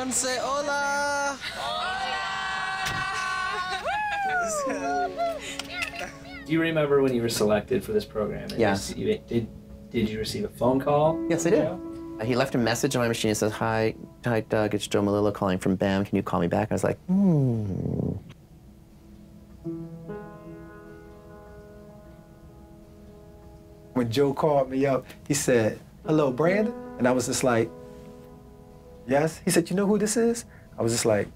Everyone say hola. Do you remember when you were selected for this program? And Yes. You, did Did you receive a phone call? Yes, I did. Uh, He left a message on my machine. It says, "Hi, hi, Doug. It's Joe Malillo calling from BAM. Can you call me back?" I was like, "Hmm." When Joe called me up, he said, "Hello, Brandon," and I was just like, "Yes." He said, "You know who this is?" I was just like,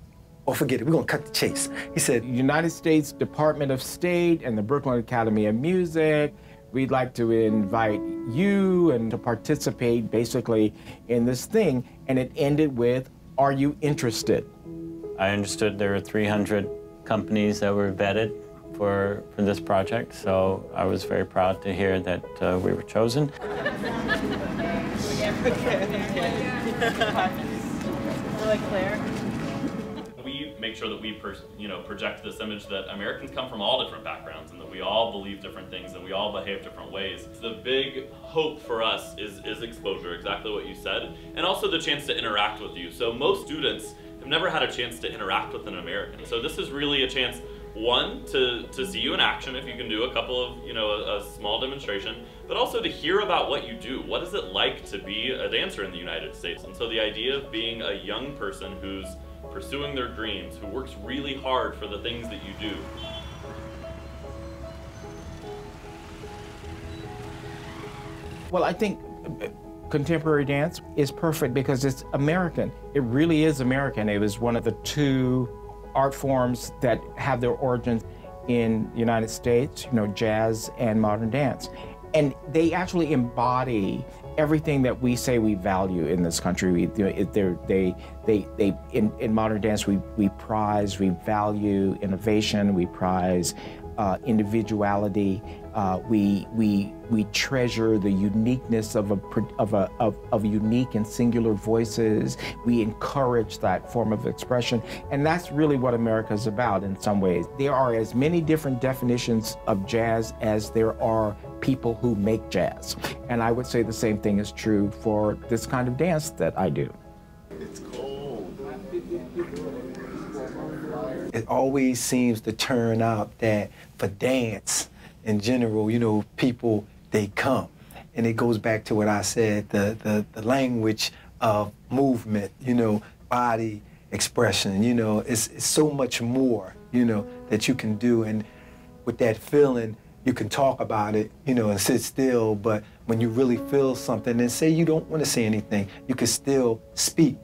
"Oh, forget it. We're gonna cut the chase." He said, United States Department of State and the Brooklyn Academy of Music. We'd like to invite you and to participate basically in this thing. And it ended with, Are you interested? I understood there were 300 companies that were vetted for, for this project, so I was very proud to hear that uh, we were chosen. Like Claire. We make sure that we, you know, project this image that Americans come from all different backgrounds and that we all believe different things and we all behave different ways. The big hope for us is, is exposure, exactly what you said, and also the chance to interact with you. So most students have never had a chance to interact with an American. So this is really a chance one to, to see you in action if you can do a couple of you know a, a, small demonstration but also to hear about what you do what is it like to be a dancer in the united states and so the idea of being a young person who's pursuing their dreams who works really hard for the things that you do Well, I think uh, contemporary dance is perfect because it's American. It really is American. It was one of the two art forms that have their origins in the United States, you know, jazz and modern dance. And they actually embody everything that we say we value in this country. We, they, they, they, they, in, in modern dance, we, we prize, we value innovation, we prize uh, individuality. Uh, we, we, we treasure the uniqueness of, a, of, a, of, of unique and singular voices. We encourage that form of expression. And that's really what America is about in some ways. There are as many different definitions of jazz as there are people who make jazz. And I would say the same thing is true for this kind of dance that I do. It's cold. It always seems to turn out that for dance, in general, you know, people, they come. And it goes back to what I said, the, the, the language of movement, you know, body expression, you know, it's, it's so much more, you know, that you can do. And with that feeling, you can talk about it, you know, and sit still, but when you really feel something and say you don't want to say anything, you can still speak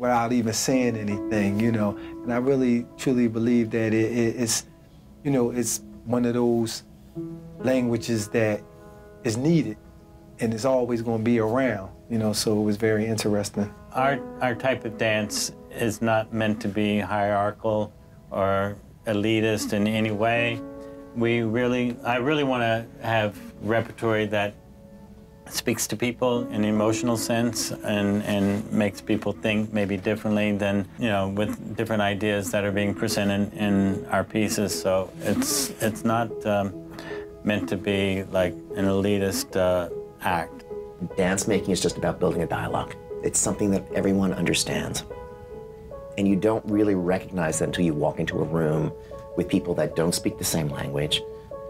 without even saying anything, you know. And I really, truly believe that it, it, it's, you know, it's one of those languages that is needed and is always going to be around, you know, so it was very interesting. Our, our type of dance is not meant to be hierarchical or elitist in any way. We really, I really want to have repertory that speaks to people in an emotional sense and, and makes people think maybe differently than, you know, with different ideas that are being presented in our pieces. So it's, it's not um, meant to be like an elitist uh, act. Dance making is just about building a dialogue. It's something that everyone understands. And you don't really recognize that until you walk into a room with people that don't speak the same language,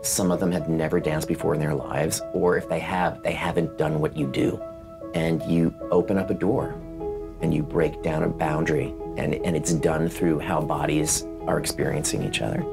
some of them have never danced before in their lives, or if they have, they haven't done what you do. And you open up a door and you break down a boundary, and, and it's done through how bodies are experiencing each other.